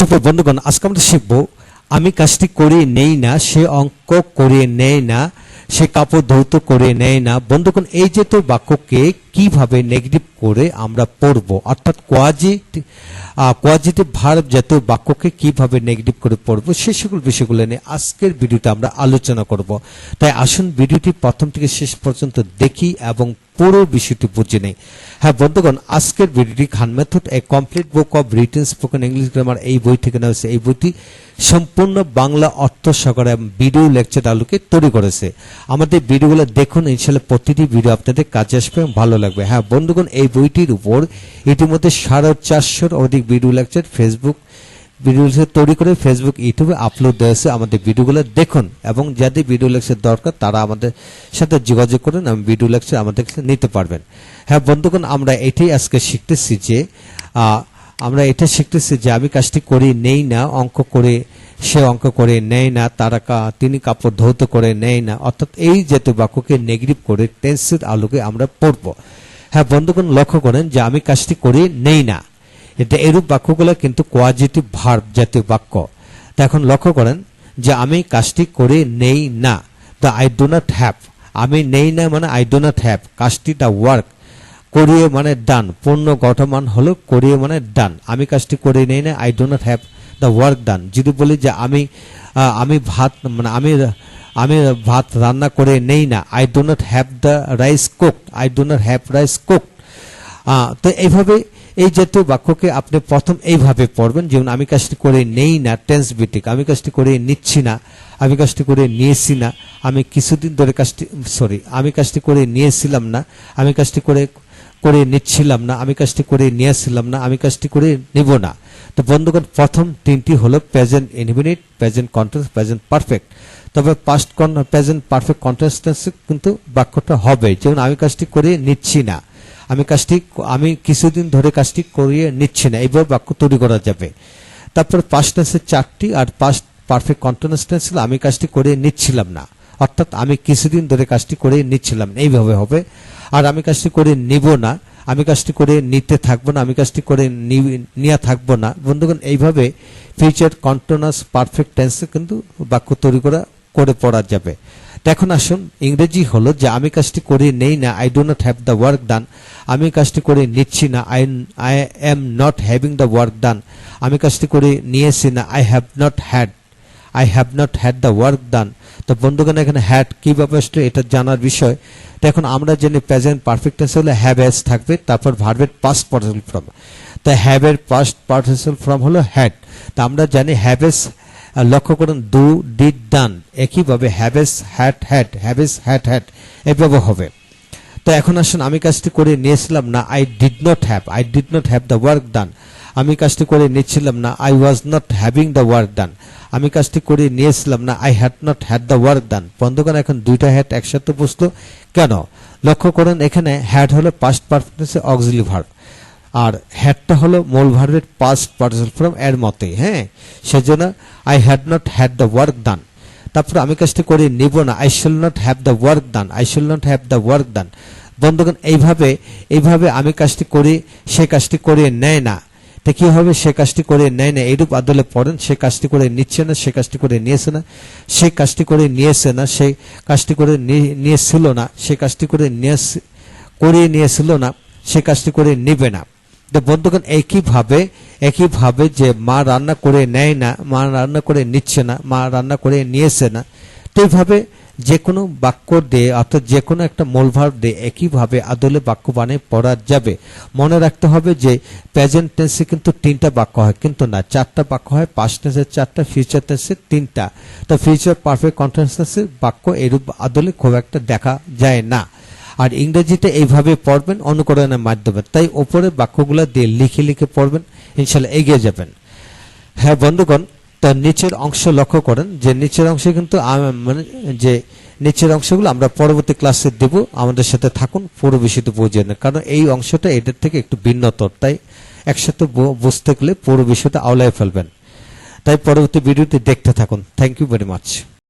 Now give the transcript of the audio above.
ছোট বন্ধুগণ, আজকে আমরা শিখব, আমি কাজটি করে নেই না, সে অঙ্ক করে নেয় না, সে কাপড় ধৌত করে নেয় না। বন্ধুগণ, এই যে তো বাক্যকে কীভাবে নেগেটিভ করে আমরা পড়ব? অর্থাৎ কোয়াজিট কোয়াজিটিভ ভার্ব জাতীয় বাক্যকে কীভাবে নেগেটিভ করে পড়ব, সে সকল বিষয়গুলো নিয়ে আজকের ভিডিওতে আমরা আলোচনা করব। তাই আসুন ভিডিওটি প্রথম থেকে শেষ পর্যন্ত দেখি এবং পুরো বিষয়টি বুঝে নেই। হ্যাঁ বন্ধুগণ, আজকের ভিডিওটি Khan method A complete book of written spoken English grammar এই বই থেকে নেওয়া হয়েছে। এই বইটি সম্পূর্ণ বাংলা অর্থ সহকারে ভিডিও লেকচার আলোকে তৈরি করেছে। আমাদের ভিডিওগুলো দেখুন ইনশাল্লাহ প্রতিটি ভিডিও আপনাদের কাজে আসবে এবং ভালো লাগবে। হ্যাঁ বন্ধুগণ, এই বইটির উপর ইতিমধ্যে সাড়ে চারশোর অধিক video lecture Facebook video lecture তৈরি করে ফেসবুক ইউটিউবে আপলোড দেওয়া আছে আমাদের ভিডিওগুলো দেখুন, এবং যাদের ভিডিও লেকচার দরকার, তারা আমাদের সাথে যোগাযোগ করুন, এবং ভিডিও লেকচার আমাদের নিতে পারবেন। হ্যাঁ বন্ধুগণ, আমরা এটাই আজকে শিখতেছি যে আমরা এটা শিখতেছি যে আমি কাজটি করি, নেই না, অঙ্ক করে, সে অঙ্ক করে, নেয় না তারা কা- তিনি কাপড় ধৌত করে, নেয় না। অর্থাৎ এই জাতীয় বাক্যকে নেগেটিভ করে টেন্সের আলোকে আমরা পড়ব। হ্যাঁ বন্ধুগণ, লক্ষ্য করেন যে আমি কাজটি করে, নেই না। এটা এরূপ বাক্যগুলো কিন্তু কোয়াজিটিভ ভার্ব জাতীয় বাক্য। তা এখন লক্ষ্য করেন যে আমি কাজটি করে, নেই না। The I do not have আমি নেই না মানে আই ডো নট হ্যাভ কাজটি দ্য ওয়ার্ক করিয়ে মানে ডান পূর্ণ গঠমান হলো করিয়ে মানে ডান আমি কাজটি করে নেই না I do not have the work done যদি বলি যে আমি আমি ভাত মানে আমি আমি ভাত রান্না করে নেই না I do not have the rice cook I do not have rice cook তো এইভাবে এই জাতীয় বাক্যকে আপনি প্রথম এইভাবে পড়বেন, যেমন আমি কাজটি করে নেই না টেন্স বিটিক আমি কাজটি করে নিচ্ছি না, আমি কাজটি করে নিয়েছি না, আমি কিছুদিন ধরে কাজটি সরি আমি কাজটি করে নিয়েছিলাম না, আমি কাজটি করে করে নিচ্ছিলাম না, আমি কাজটি করে নিয়েছিলাম না, আমি কাজটি করে নিব না। তো বন্ধুগণ, প্রথম তিনটি হলো present indefinite present continuous present perfect তবে পাস্ট প্রেজেন্ট পারফেক্ট কন্টেন্সে কিন্তু বাক্যটা হবে, যেমন আমি কাজটি করে নিচ্ছি না, আমি কাজটি, আমি কিছুদিন ধরে কাজটি করিয়ে নিচ্ছি না, এইভাবে বাক্য তৈরি করা যাবে। তারপর পাস্ট টেন্সের চারটি আর পাস্ট পারফেক্ট কন্টিনিউয়াস টেন্স আমি কাজটি করে নিচ্ছিলাম না। অর্থাৎ আমি কিছুদিন ধরে কাজটি করে নিচ্ছিলাম, এইভাবে হবে। আর আমি কাজটি করে নিব না, আমি কাজটি করে নিতে থাকব না, আমি কাজটি করে নিয়ে থাকব না। বন্ধুগণ, এইভাবে ফিউচার কন্টিনিউয়াস পারফেক্ট টেন্সে কিন্তু বাক্য তৈরি করা, করে পড়া যাবে। এখন আসুন, ইংরেজি হলো যে আমি কাজটি করে নেই না I do not have the work done আমি কাজটি করে নিচ্ছি না I I am not having the work done আমি কাজটি করে নিয়েছি না I have not had I have not had the work done তো বন্ধুগণ, এখানে হ্যাড কীভাবে আসলে এটা জানার বিষয়। তো এখন আমরা জানি প্রেজেন্ট পারফেক্ট টেন্স হলে হ্যাভ এস থাকবে, তারপর ভার্বের পাস্ট পার্টিসিপাল ফর্ম তো হ্যাভের পাস্ট পার্টিসিপাল ফর্ম হলো হ্যাড তো আমরা জানি হ্যাভ এস লক্ষ্য করুন ডু ডিড ডান একইভাবে haves had had haves had had এভাবে হবে। তো এখন আসুন, আমি কাজটি করে নিয়েছিলাম না I did not have I did not have the work done আমি কাজটি করে নিচ্ছিলাম না I was not having the work done আমি কাজটি করে নিয়েছিলাম না I had not had the work done বন্ধুগণ, এখন দুইটা হ্যাড একসাথে বসল। কেন? লক্ষ্য করুন, এখানে হ্যাড হলো পাস্ট পারফেক্ট অক্সিলি ভার্ব আর হ্যাডটা হলো মূল ভার্বের পাস্ট পার্টিসিপাল ফর্ম এর মতে হ্যাঁ? সেজন্য I had not had the work done তারপর আমি কাজটি করে নিব না I shall not have the work done I shall not have the work done বন্ধুগণ, এইভাবে এইভাবে আমি কাজটি করি, সে কাজটি করে নেয় না। তা কি হবে? সে কাজটি করে নেয় না। এইরূপ আদলে পড়েন, সে কাজটি করে নিচ্ছে না, সে কাজটি করে নিয়েছে না। সে কাজটি করে নিয়েছে না, সে কাজটি করে নিয়েছিল না। সে কাজটি করে নিয়েছে করিয়ে নিয়েছিল না, সে কাজটি করে নিবে না। তো বন্ধুগণ, একইভাবে একইভাবে যে মা রান্না করে নেয় না, মা রান্না করে নিচ্ছে না, মা রান্না করে নিয়েছে না, তো এইভাবে যে কোনো বাক্য দিয়ে অর্থাৎ যে কোনো একটা মূলভার দিয়ে একইভাবে আদলে বাক্য বানিয়ে পড়া যাবে। মনে রাখতে হবে যে প্রেজেন্ট টেন্সে কিন্তু তিনটা বাক্য হয়, কিন্তু না, চারটা বাক্য হয় পাস্ট টেন্সের চারটা ফিউচার টেন্সের তিনটা। তো ফিউচার পারফেক্ট কন্টেন্সের বাক্য এরূপ আদলে খুব একটা দেখা যায় না। আর ইংরেজিতে এইভাবে পড়বেন অনুকরণের মাধ্যমে, তাই ওপরে বাক্যগুলো দিয়ে লিখে লিখে পড়বেন, ইনশাল্লাহ এগিয়ে যাবেন। হ্যাঁ বন্ধুগণ তার নিচের অংশ লক্ষ্য করেন। যে নিচের অংশে কিন্তু মানে যে নিচের অংশগুলো আমরা পরবর্তী ক্লাসে দেব। আমাদের সাথে থাকুন পুরো বিষয়টি বুঝে কারণ এই অংশটা এটার থেকে একটু ভিন্নতর। তাই একসাথে বুঝতে গেলে পুরো বিষয়টা আওলায় ফেলবেন। তাই পরবর্তী ভিডিওতে দেখতে থাকুন। Thank you very much